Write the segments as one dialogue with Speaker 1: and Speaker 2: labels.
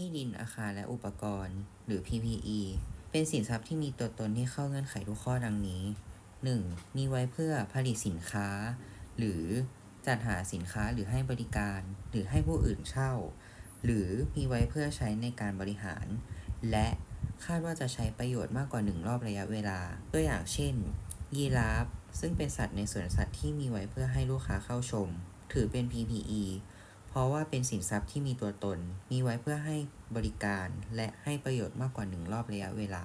Speaker 1: ที่ดินอาคารและอุปกรณ์ หรือ PPE เป็นสินทรัพย์ที่มีตัวตนที่เข้าเงื่อนไขทุกข้อดังนี้ 1. มีไว้เพื่อผลิตสินค้า หรือจัดหาสินค้าหรือให้บริการ หรือให้ผู้อื่นเช่า หรือมีไว้เพื่อใช้ในการบริหาร และคาดว่าจะใช้ประโยชน์มากกว่า 1 รอบระยะเวลา ตัวอย่างเช่น ยีราฟซึ่งเป็นสัตว์ในสวนสัตว์ที่มีไว้เพื่อให้ลูกค้าเข้าชม ถือเป็น PPE เพราะว่าเป็นสินทรัพย์ที่มีตัวตน มีไว้เพื่อให้บริการและให้ประโยชน์มากกว่า1รอบระยะเวลา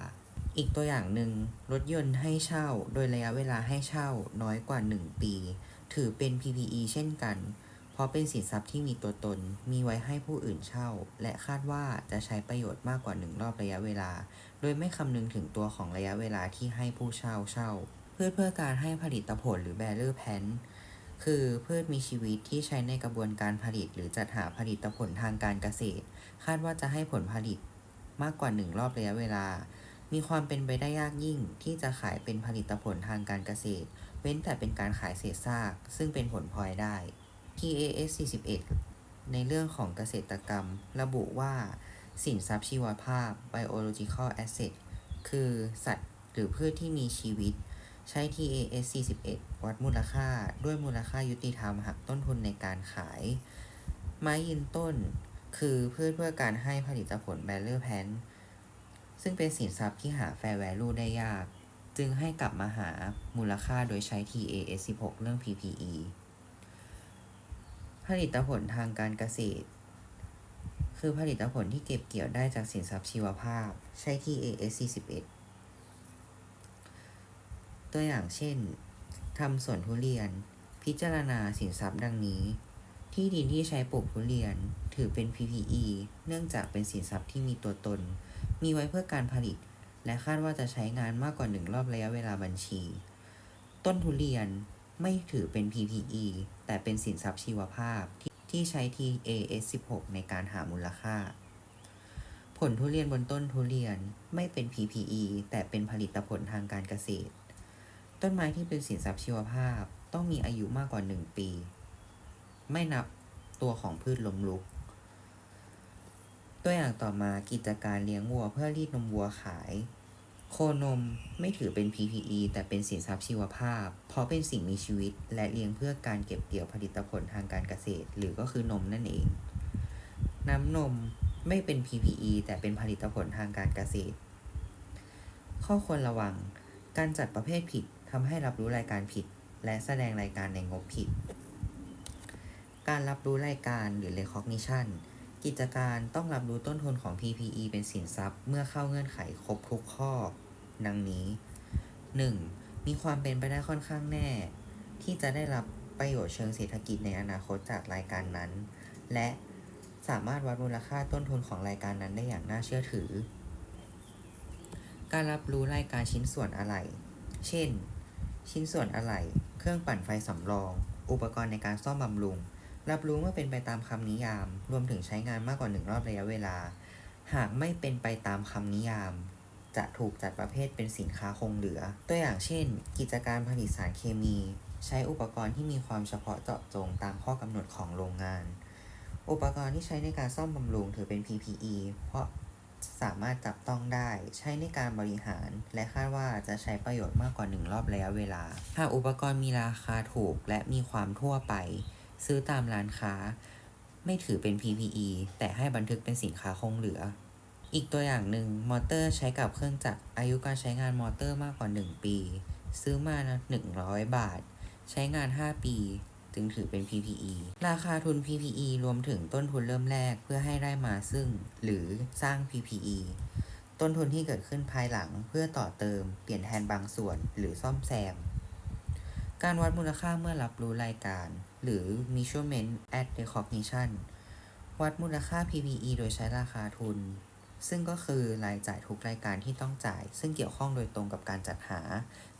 Speaker 1: อีกตัวอย่างหนึ่งรถยนต์ให้เช่า โดยระยะเวลาให้เช่าน้อยกว่า 1 ปี ถือเป็น PPE เช่นกัน เพราะเป็นสินทรัพย์ที่มีตัวตน มีไว้ให้ผู้อื่นเช่า และคาดว่าจะใช้ประโยชน์มากกว่า1รอบระยะเวลา โดยไม่คำนึงถึงตัวของระยะเวลาที่ให้ผู้เช่าเช่า เพื่อเพื่อการให้ผลิตผลหรือ bearer pan คือพืชมีชีวิตที่ใช้ในกระบวนการผลิต หรือจัดหาผลิตผลทางการเกษตร คาดว่าจะให้ผลผลิตมากกว่า1รอบระยะเวลา มีความเป็นไปได้ยากยิ่งที่จะขายเป็นผลิตผลทางการเกษตร เว้นแต่เป็นการขายเศษซาก ซึ่งเป็นผลพลอยได้ TAS 41 ในเรื่องของเกษตรกรรม ระบุว่า สินทรัพย์ชีวภาพ biological asset คือสัตว์หรือพืชที่มีชีวิต ใช้ TAS 41 วัดมูลค่าด้วยมูลค่ายุติธรรมหักต้นทุนในการขาย ไม้ยืนต้นคือพืชเพื่อการให้ผลิตผล bearer pan ซึ่งเป็นสินทรัพย์ที่หา fair value ได้ยาก จึงให้กลับมาหามูลค่าโดยใช้ TAS 16 เรื่อง PPE ผลิตผลทางการเกษตร คือผลิตผลที่เก็บเกี่ยวได้จากสินทรัพย์ชีวภาพ ใช้ TAS 41 ตัวอย่างเช่น ทำสวนทุเรียน พิจารณาสินทรัพย์ดังนี้ ที่ดินที่ใช้ปลูกทุเรียนถือเป็น PPE เนื่องจากเป็นสินทรัพย์ที่มีตัวตน มีไว้เพื่อการผลิต และคาดว่าจะใช้งานมากกว่า1รอบระยะเวลาบัญชี ต้นทุเรียนไม่ถือเป็น PPE แต่เป็นสินทรัพย์ชีวภาพที่ที่ใช้ TAS 16ในการหามูลค่า ผลทุเรียนบนต้นทุเรียนไม่เป็น PPE แต่เป็นผลิตผลทางการเกษตร ต้นไม้ที่เป็นสินทรัพย์ชีวภาพต้องมีอายุมากกว่า 1 ปี ไม่นับตัวของพืชล้มลุก ตัวอย่างต่อมากิจการเลี้ยงวัวเพื่อรีดนมวัวขาย โคนมไม่ถือเป็น PPE แต่เป็นสินทรัพย์ชีวภาพ เพราะเป็นสิ่งมีชีวิตและเลี้ยงเพื่อการเก็บเกี่ยวผลิตผลทางการเกษตร หรือก็คือนมนั่นเอง น้ำนมไม่เป็น PPE แต่เป็นผลิตผลทางการเกษตร ข้อควรระวัง การจัดประเภทผิด ทำให้รับรู้รายการผิด และแสดงรายการในงบผิด การรับรู้รายการหรือ recognition กิจการต้องรับรู้ต้นทุนของ PPE เป็นสินทรัพย์ เมื่อเข้าเงื่อนไขครบทุกข้อ ดังนี้ 1. มีความเป็นไปได้ค่อนข้างแน่ ที่จะได้รับประโยชน์เชิงเศรษฐกิจในอนาคตจากรายการนั้น และสามารถวัดมูลค่าต้นทุนของรายการนั้นได้อย่างน่าเชื่อถือ การรับรู้รายการชิ้นส่วนอะไหล่เช่น ชิ้นส่วนอะไหล่ เครื่องปั่นไฟสำรอง อุปกรณ์ในการซ่อมบำรุง รับรู้เมื่อเป็นไปตามคำนิยาม รวมถึงใช้งานมากกว่าหนึ่งรอบระยะเวลา หากไม่เป็นไปตามคำนิยาม จะถูกจัดประเภทเป็นสินค้าคงเหลือ ตัวอย่างเช่น กิจการผลิตสารเคมี ใช้อุปกรณ์ที่มีความเฉพาะเจาะจงตามข้อกำหนดของโรงงาน อุปกรณ์ที่ใช้ในการซ่อมบำรุงถือเป็น PPE เพราะ สามารถจับต้องได้ใช้ในการบริหาร และคาดว่าจะใช้ประโยชน์มากกว่า 1 รอบระยะเวลา หากอุปกรณ์มีราคาถูกและมีความทั่วไป ซื้อตามร้านค้า ไม่ถือเป็น PPE แต่ให้บันทึกเป็นสินค้าคงเหลือ อีกตัวอย่างหนึ่งมอเตอร์ใช้กับเครื่องจักรอายุการใช้งานมอเตอร์มากกว่า 1 ปี ซื้อมานะ100 บาท ใช้งาน 5 ปี จึงถือเป็น PPE ราคาทุน PPE รวมถึงต้นทุนเริ่มแรกเพื่อให้ได้มาซึ่ง หรือสร้าง PPE ต้นทุนที่เกิดขึ้นภายหลังเพื่อต่อเติม เปลี่ยนแทนบางส่วนหรือซ่อมแซม การวัดมูลค่าเมื่อรับรู้รายการ หรือ measurement at recognition วัดมูลค่า PPE โดยใช้ราคาทุน ซึ่งก็คือรายจ่ายทุกรายการที่ต้องจ่าย ซึ่งเกี่ยวข้องโดยตรงกับการจัดหา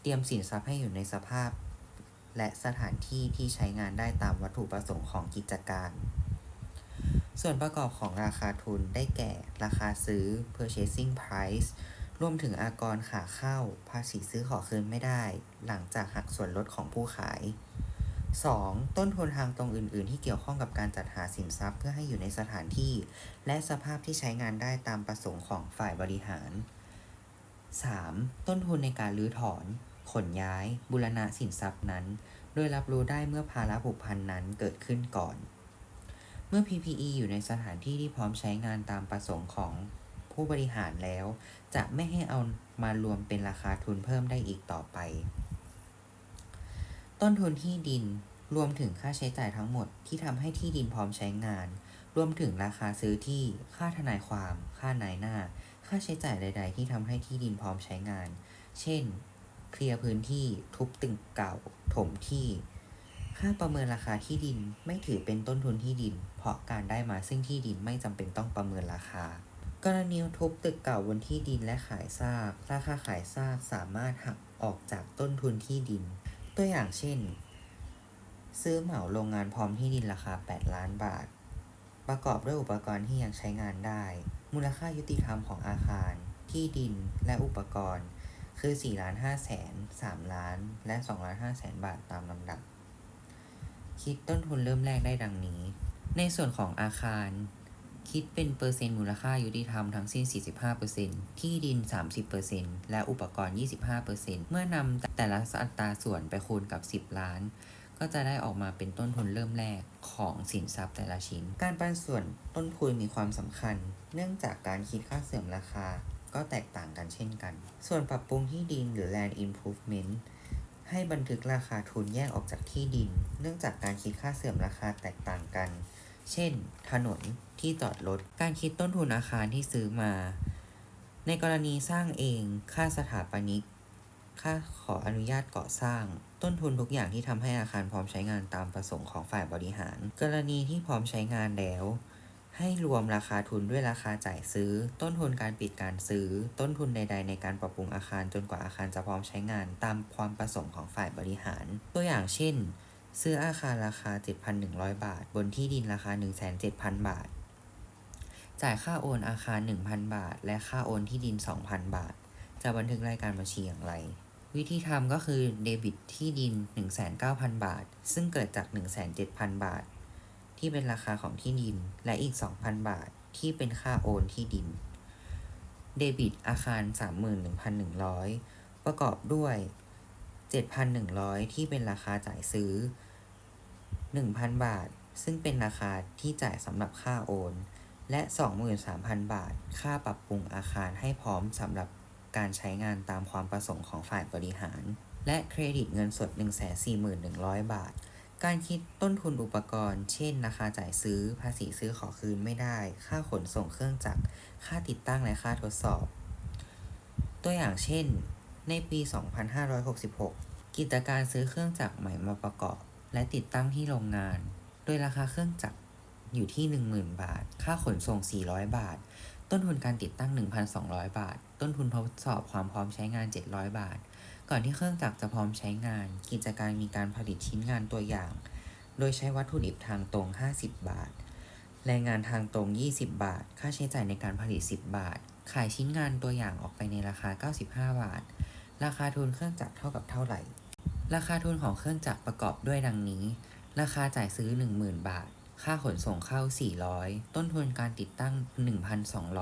Speaker 1: เตรียมสินทรัพย์ให้อยู่ในสภาพ และสถานที่ที่ใช้งานได้ตามวัตถุประสงค์ของกิจการ ส่วนประกอบของราคาทุนได้แก่ ราคาซื้อ purchasing price รวมถึงอากรขาเข้า ภาษีซื้อขอคืนไม่ได้ หลังจากหักส่วนลดของผู้ขาย 2. ต้นทุนทางตรงอื่น ๆ ที่เกี่ยวข้องกับการจัดหาสินทรัพย์เพื่อให้อยู่ในสถานที่ และสภาพที่ใช้งานได้ตามประสงค์ของฝ่ายบริหาร 3. ต้นทุนในการรื้อถอน ขนย้ายบูรณะสินทรัพย์นั้น โดยรับรู้ได้เมื่อภาระผูกพันนั้นเกิดขึ้นก่อน เมื่อ PPE อยู่ในสถานที่ที่พร้อมใช้งานตามประสงค์ของผู้บริหารแล้ว จะไม่ให้เอามารวมเป็นราคาทุนเพิ่มได้อีกต่อไป ต้นทุนที่ดินรวมถึงค่าใช้จ่ายทั้งหมดที่ทำให้ที่ดินพร้อมใช้งาน รวมถึงราคาซื้อที่ ค่าทนายความ ค่านายหน้า ค่าใช้จ่ายใด ๆ ที่ทำให้ที่ดินพร้อมใช้งาน เช่น เคลียร์พื้นที่ทุบตึกเก่า ถมที่ ค่าประเมินราคาที่ดินไม่ถือเป็นต้นทุนที่ดิน เพราะการได้มาซึ่งที่ดินไม่จำเป็นต้องประเมินราคา กรณีทุบตึกเก่าบนที่ดินและขายซาก ราคาขายซากสามารถหักออกจากต้นทุนที่ดิน ตัวอย่างเช่น ซื้อเหมาโรงงานพร้อมที่ดินราคา 8 ล้านบาท ประกอบด้วยอุปกรณ์ที่ยังใช้งานได้ มูลค่ายุติธรรมของอาคาร ที่ดินและอุปกรณ์ คือ4ล้าน5แสน3ล้าน และ2ล้าน5แสนบาทตามลำดับ คิดต้นทุนเริ่มแรกได้ดังนี้ ในส่วนของอาคาร คิดเป็นเปอร์เซ็นต์มูลค่ายุติธรรมทั้งสิ้น 45%ที่ดิน 30%และอุปกรณ์ 25%เมื่อนำแต่ละอัตราส่วนไปคูณกับ 10 ล้าน ก็จะได้ออกมาเป็นต้นทุนเริ่มแรกของสินทรัพย์แต่ละชิ้น การปันส่วนต้นทุนมีความสำคัญ เนื่องจากการคิดค่าเสื่อมราคา ก็แตกต่างกันเช่นกัน ส่วนปรับปรุงที่ดินหรือ land improvement ให้บันทึกราคาทุนแยกออกจากที่ดิน เนื่องจากการคิดค่าเสื่อมราคาแตกต่างกัน เช่น ถนนที่จอดรถ การคิดต้นทุนอาคารที่ซื้อมา ในกรณีสร้างเอง ค่าสถาปนิก ค่าขออนุญาตก่อสร้าง ต้นทุนทุกอย่างที่ทำให้อาคารพร้อมใช้งานตามประสงค์ของฝ่ายบริหาร กรณีที่พร้อมใช้งานแล้ว ให้รวมราคาทุนด้วยราคาจ่ายซื้อ ต้นทุนการปิดการซื้อ ต้นทุนใด ๆ ในการปรับปรุงอาคารจนกว่าอาคารจะพร้อมใช้งานตามความประสงค์ของฝ่ายบริหาร ตัวอย่างเช่น ซื้ออาคารราคา 7,100 บาท บนที่ดินราคา 1,700 บาท จ่ายค่าโอนอาคาร 1,000 บาท และค่าโอนที่ดิน 2,000 บาท จะบันทึกรายการบัญชีอย่างไรวิธีทำก็คือเดบิตที่ดิน 19,000 บาท ซึ่งเกิดจาก 1,700 0 บาท ที่เป็นราคาของที่ดิน และอีก 2,000 บาทที่เป็นค่าโอนที่ดิน เดบิตอาคาร 31,100 ประกอบด้วย 7,100 ที่เป็นราคาจ่ายซื้อ 1,000 บาท ซึ่งเป็นราคาที่จ่ายสำหรับค่าโอน และ 23,000 บาท ค่าปรับปรุงอาคารให้พร้อมสำหรับการใช้งานตามความประสงค์ของฝ่ายบริหาร และเครดิตเงินสด 141,100 บาท การคิดต้นทุนอุปกรณ์ เช่น ราคาจ่ายซื้อ ภาษีซื้อขอคืนไม่ได้ ค่าขนส่งเครื่องจักร ค่าติดตั้งและค่าทดสอบ ตัวอย่างเช่น ในปี 2566 กิจการซื้อเครื่องจักรใหม่มาประกอบ และติดตั้งที่โรงงาน โดยราคาเครื่องจักรอยู่ที่ 10,000 บาท ค่าขนส่ง 400 บาท ต้นทุนการติดตั้ง 1,200 บาท ต้นทุนทดสอบความพร้อมใช้งาน 700 บาท ก่อนที่เครื่องจักรจะพร้อมใช้งาน กิจการมีการผลิตชิ้นงานตัวอย่าง โดยใช้วัตถุดิบทางตรง 50 บาท แรงงานทางตรง 20 บาท ค่าใช้จ่ายในการผลิต 10 บาท ขายชิ้นงานตัวอย่างออกไปในราคา 95 บาท ราคาทุนเครื่องจักรเท่ากับเท่าไหร่ ราคาทุนของเครื่องจักรประกอบด้วยดังนี้ ราคาจ่ายซื้อ 10,000 บาท ค่าขนส่งเข้า 400 ต้นทุนการติดตั้ง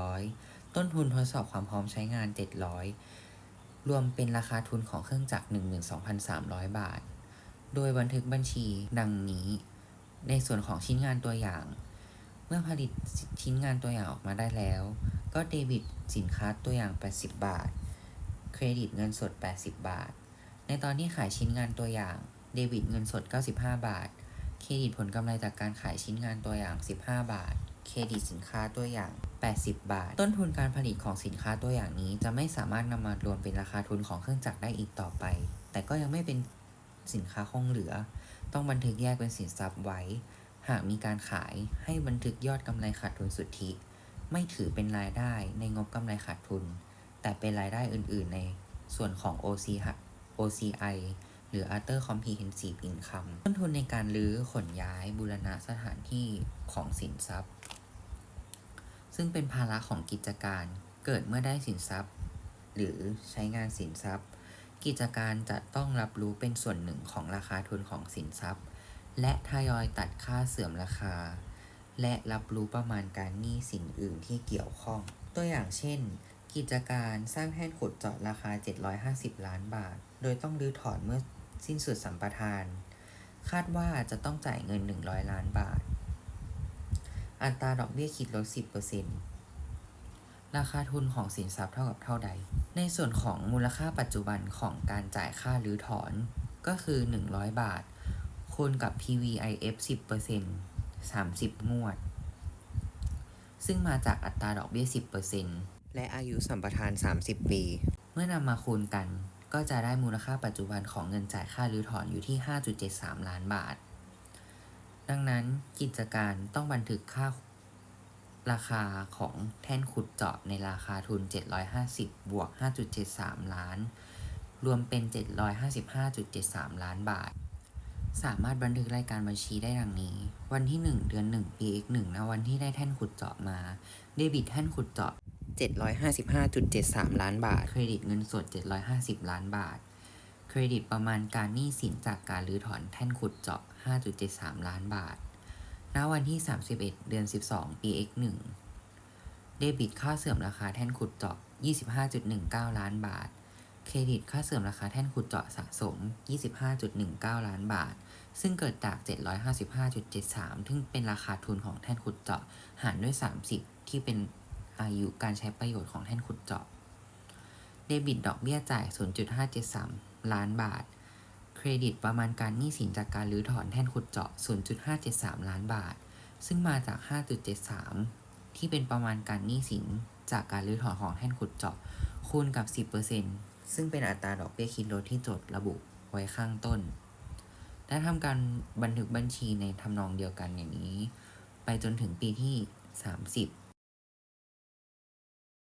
Speaker 1: 1,200 ต้นทุนทดสอบความพร้อมใช้งาน 700 รวมเป็นราคาทุนของเครื่องจักร 12,300 บาท โดยบันทึกบัญชีดังนี้ ในส่วนของชิ้นงานตัวอย่าง เมื่อผลิตชิ้นงานตัวอย่างออกมาได้แล้ว ก็เดบิตสินค้าตัวอย่าง 80 บาท เครดิตเงินสด 80 บาท ในตอนที่ขายชิ้นงานตัวอย่าง เดบิตเงินสด 95 บาท เครดิตผลกำไรจากการขายชิ้นงานตัวอย่าง 15 บาท เครดิตสินค้าตัวอย่าง 80 บาท ต้นทุนการผลิตของสินค้าตัวอย่างนี้ จะไม่สามารถนำมารวมเป็นราคาทุนของเครื่องจักรได้อีกต่อไป แต่ก็ยังไม่เป็นสินค้าคงเหลือ ต้องบันทึกแยกเป็นสินทรัพย์ไว้ หากมีการขายให้บันทึกยอดกำไรขาดทุนสุทธิ ไม่ถือเป็นรายได้ในงบกำไรขาดทุน แต่เป็นรายได้อื่น ๆ ในส่วนของ OC OCI หรือ Other Comprehensive Income ต้นทุนในการรื้อขนย้ายบูรณะสถานที่ของสินทรัพย์ ซึ่งเป็นภาระของกิจการเกิดเมื่อได้สินทรัพย์ หรือใช้งานสินทรัพย์ กิจการจะต้องรับรู้เป็นส่วนหนึ่งของราคาทุนของสินทรัพย์ และทยอยตัดค่าเสื่อมราคา และรับรู้ประมาณการหนี้สินอื่นที่เกี่ยวข้อง ตัวอย่างเช่น กิจการสร้างแท่นขุดเจาะราคา 750 ล้านบาท โดยต้องรื้อถอนเมื่อสิ้นสุดสัมปทาน คาดว่าจะต้องจ่ายเงิน 100 ล้านบาท อัตราดอกเบี้ยคิดลด10%ราคาทุนของสินทรัพย์เท่ากับเท่าใด ในส่วนของมูลค่าปัจจุบันของการจ่ายค่ารื้อถอนก็คือ 100 บาท คูณกับ PVIF 10% 30 งวด ซึ่งมาจากอัตราดอกเบี้ย 10%และอายุสัมปทาน 30 ปี เมื่อนำมาคูณกัน ก็จะได้มูลค่าปัจจุบันของเงินจ่ายค่ารื้อถอนอยู่ที่ 5.73 ล้านบาท ดังนั้นกิจการต้องบันทึกค่าราคาของแท่นขุดเจาะในราคาทุน 750 บวก 5.73 ล้าน รวมเป็น 755.73 ล้านบาท สามารถบันทึกรายการบัญชีได้ดังนี้ วันที่ 1 เดือน 1 ปี x 1 นะวันที่ได้แท่นขุดเจาะมา เดบิตแท่นขุดเจาะ 755.73 ล้านบาท เครดิตเงินสด 750 ล้านบาท เครดิตประมาณการหนี้สินจากการรื้อถอนแท่นขุดเจาะ 5.73 ล้านบาท ณ วันที่ 31 เดือน 12 ปี x 1 เดบิตค่าเสื่อมราคาแท่นขุดเจาะ 25.19 ล้านบาท เครดิตค่าเสื่อมราคาแท่นขุดเจาะสะสม 25.19 ล้านบาท ซึ่งเกิดจาก 755.73 ซึ่งเป็นราคาทุนของแท่นขุดเจาะ หารด้วย 30 ที่เป็นอายุการใช้ประโยชน์ของแท่นขุดเจาะ เดบิตดอกเบี้ยจ่าย 0.573 ล้านบาท เครดิตประมาณการหนี้สินจากการรื้อถอนแท่นขุดเจาะ 0.573 ล้านบาท ซึ่งมาจาก 5.73 ที่เป็นประมาณการหนี้สินจากการรื้อถอนของแท่นขุดเจาะ คูณกับ 10%ซึ่งเป็นอัตราดอกเบี้ยคิดลดที่โจทย์ระบุไว้ข้างต้น และทำการบันทึกบัญชีในทำนองเดียวกันอย่างนี้ ไปจนถึงปีที่ 30